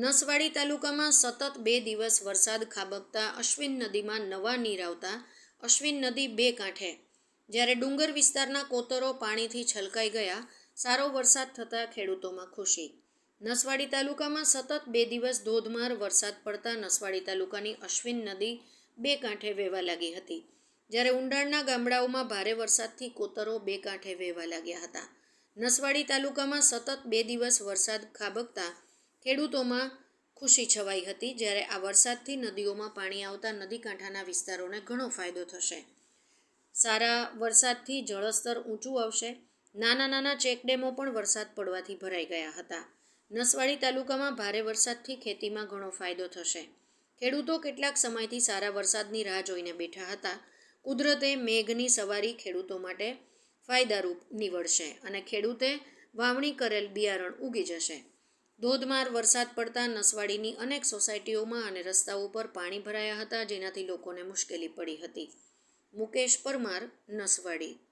નસવાડી તાલુકામાં સતત બે દિવસ વરસાદ ખાબકતા અશ્વિન નદીમાં નવા નીર આવતા અશ્વિન નદી બે કાંઠે. જ્યારે ડુંગર વિસ્તારના કોતરો પાણીથી છલકાઈ ગયા, સારો વરસાદ થતાં ખેડૂતોમાં ખુશી. નસવાડી તાલુકામાં સતત બે દિવસ ધોધમાર વરસાદ પડતા નસવાડી તાલુકાની અશ્વિન નદી બે કાંઠે વહેવા લાગી હતી. જ્યારે ઊંડાણના ગામડાઓમાં ભારે વરસાદથી કોતરો બે કાંઠે વહેવા લાગ્યા હતા. નસવાડી તાલુકામાં સતત બે દિવસ વરસાદ ખાબકતા ખેડૂતોમાં ખુશી છવાઈ હતી જ્યારે આ વરસાદથી નદીઓમાં પાણી આવતા નદી કાંઠાના વિસ્તારોને ઘણો ફાયદો થશે. સારા વરસાદથી જળસ્તર ઊંચું આવશે. નાના નાના ચેકડેમો પણ વરસાદ પડવાથી ભરાઈ ગયા હતા. નસવાડી તાલુકામાં ભારે વરસાદથી ખેતીમાં ઘણો ફાયદો થશે. ખેડૂતો કેટલાક સમયથી સારા વરસાદની રાહ જોઈને બેઠા હતા. કુદરતે મેઘની સવારી ખેડૂતો માટે ફાયદારૂપ નીવડશે અને ખેડૂતે વાવણી કરેલ બિયારણ ઉગી જશે. ધોધમાર વરસાદ પડતા નસવાડીની અનેક સોસાયટીઓમાં અને રસ્તાઓ પર પાણી ભરાયા હતા, જેનાથી લોકોને મુશ્કેલી પડી હતી. મુકેશ પરમાર, નસવાડી.